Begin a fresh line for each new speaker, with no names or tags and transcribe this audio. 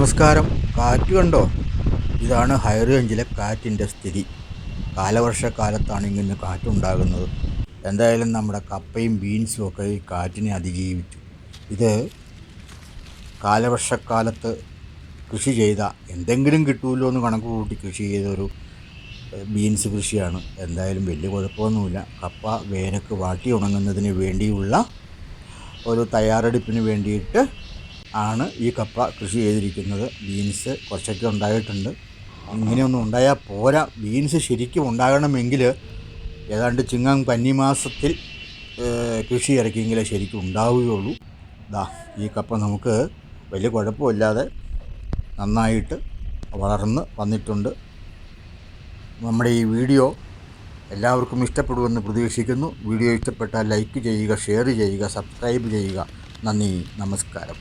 നമസ്കാരം. കാറ്റ് കണ്ടോ? ഇതാണ് ഹയർ റേഞ്ചിലെ കാറ്റിന്റെ സ്ഥിതി. കാലവർഷക്കാലത്താണ് ഇങ്ങനെ കാറ്റുണ്ടാകുന്നത്. എന്തായാലും നമ്മുടെ കപ്പയും ബീൻസും ഒക്കെ ഈ കാറ്റിനെ അതിജീവിച്ചു. ഇത് കാലവർഷക്കാലത്ത് കൃഷി ചെയ്ത എന്തെങ്കിലും കിട്ടുമല്ലോ എന്ന് കണക്ക് കൂട്ടി കൃഷി ചെയ്തൊരു ബീൻസ് കൃഷിയാണ്. എന്തായാലും വലിയ കുഴപ്പമൊന്നുമില്ല. കപ്പ വേനക്ക് വാട്ടി ഉണങ്ങുന്നതിന് വേണ്ടിയുള്ള ഒരു തയ്യാറെടുപ്പിന് വേണ്ടിയിട്ട് ആണ് ഈ കപ്പ കൃഷി ചെയ്തിരിക്കുന്നത്. ബീൻസ് കുറച്ചൊക്കെ ഉണ്ടായിട്ടുണ്ട്. ഇങ്ങനെയൊന്നും ഉണ്ടായാൽ പോരാ. ബീൻസ് ശരിക്കും ഉണ്ടാകണമെങ്കിൽ ഏതാണ്ട് ചിങ്ങം കന്നിമാസത്തിൽ മാസത്തിൽ കൃഷി ഇറക്കിയെങ്കിലേ ശരിക്കും ഉണ്ടാവുകയുള്ളൂ. ദാ ഈ കപ്പ നമുക്ക് വലിയ കുഴപ്പമില്ലാതെ നന്നായിട്ട് വളർന്ന് വന്നിട്ടുണ്ട്. നമ്മുടെ ഈ വീഡിയോ എല്ലാവർക്കും ഇഷ്ടപ്പെടുമെന്ന് പ്രതീക്ഷിക്കുന്നു. വീഡിയോ ഇഷ്ടപ്പെട്ടാൽ ലൈക്ക് ചെയ്യുക ഷെയർ ചെയ്യുക സബ്സ്ക്രൈബ് ചെയ്യുക. നന്ദി നമസ്കാരം.